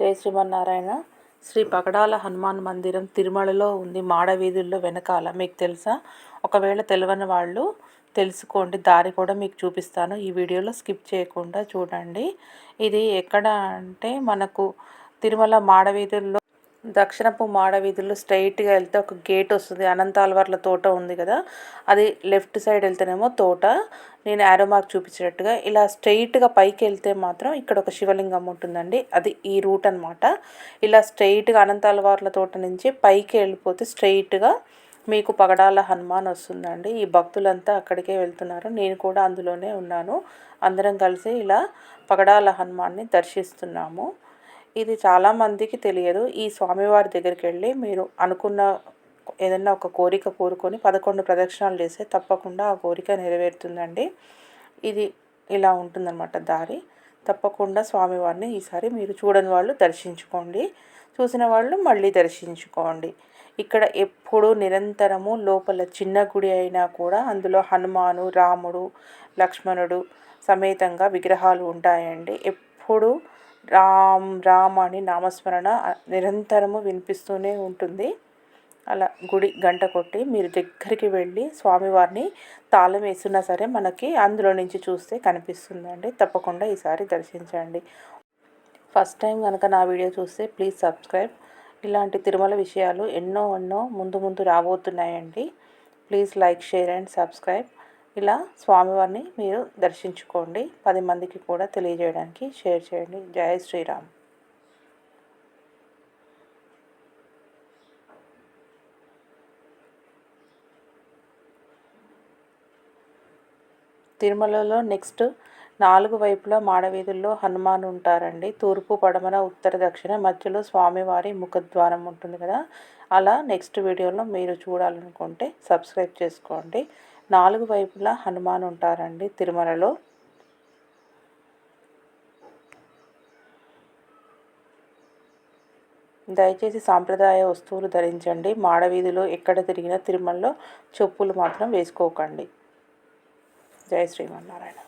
జై శ్రీమన్నారాయణ. శ్రీ పగడాల హనుమాన్ మందిరం తిరుమలలో ఉంది మాడవీధుల్లో వెనకాల. మీకు తెలుసా? ఒకవేళ తెలియని వాళ్ళు తెలుసుకోండి దారి కూడా మీకు చూపిస్తాను. ఈ వీడియోలో స్కిప్ చేయకుండా చూడండి. ఇది ఎక్కడ అంటే మనకు తిరుమల మాడవీధుల్లో దక్షిణపు మాడ వీధుల్లో స్ట్రైట్గా వెళ్తే ఒక గేట్ వస్తుంది. అనంతాల్వర్ల తోట ఉంది కదా? అది లెఫ్ట్ సైడ్ వెళ్తేనేమో తోట. నేను యారో మార్క్ చూపించినట్టుగా ఇలా స్ట్రైట్గా పైకి వెళ్తే మాత్రం ఇక్కడ ఒక శివలింగం ఉంటుందండి. అది ఈ రూట్ అనమాట ఇలా స్ట్రైట్గా అనంతాల్వార్ల తోట నుంచి పైకి వెళ్ళిపోతే స్ట్రైట్గా మీకు పగడాల హనుమాన్ వస్తుందండి. ఈ భక్తులంతా అక్కడికే వెళ్తున్నారు. నేను కూడా అందులోనే ఉన్నాను. అందరం కలిసి ఇలా పగడాల హనుమాన్ని దర్శిస్తున్నాము. ఇది చాలామందికి తెలియదు. ఈ స్వామివారి దగ్గరికి వెళ్ళి మీరు అనుకున్న ఏదైనా ఒక కోరిక కోరుకొని పదకొండు ప్రదక్షిణాలు చేస్తే తప్పకుండా ఆ కోరిక నెరవేరుతుందండి. ఇది ఇలా ఉంటుందన్నమాట దారి. తప్పకుండా స్వామివారిని ఈసారి మీరు చూడని వాళ్ళు దర్శించుకోండి. చూసిన వాళ్ళు మళ్ళీ దర్శించుకోండి. ఇక్కడ ఎప్పుడు నిరంతరము లోపల చిన్న గుడి అయినా కూడా అందులో హనుమాను రాముడు లక్ష్మణుడు సమేతంగా విగ్రహాలు ఉంటాయండి. ఎప్పుడు రామ్ రామ్ అని నామస్మరణ నిరంతరము వినిపిస్తూనే ఉంటుంది. అలా గుడి గంట కొట్టి మీరు దగ్గరికి వెళ్ళి స్వామివారిని తాళం వేస్తున్నా సరే మనకి అందులో నుంచి చూస్తే కనిపిస్తుందండి. తప్పకుండా ఈసారి దర్శించండి. ఫస్ట్ టైం కనుక నా వీడియో చూస్తే ప్లీజ్ సబ్స్క్రైబ్. ఇలాంటి తిరుమల విషయాలు ఎన్నో ఎన్నో ముందు ముందు రాబోతున్నాయండి. Please like share and subscribe. ఇలా స్వామివారిని మీరు దర్శించుకోండి. పది మందికి కూడా తెలియజేయడానికి షేర్ చేయండి. జయ శ్రీరామ్. తిరుమలలో నెక్స్ట్ నాలుగు వైపులా మాడవీధుల్లో హనుమాన్ ఉంటారండి. తూర్పు పడమర ఉత్తర దక్షిణ మధ్యలో స్వామివారి ముఖద్వారం ఉంటుంది కదా. అలా నెక్స్ట్ వీడియోలో మీరు చూడాలనుకుంటే సబ్స్క్రైబ్ చేసుకోండి. నాలుగు వైపులా హనుమాన్ ఉంటారండి తిరుమలలో. దయచేసి సాంప్రదాయ వస్తువులు ధరించండి. మాడవీధిలో ఎక్కడ తిరిగినా తిరుమలలో చెప్పులు మాత్రం వేసుకోకండి. జయ శ్రీమన్నారాయణ.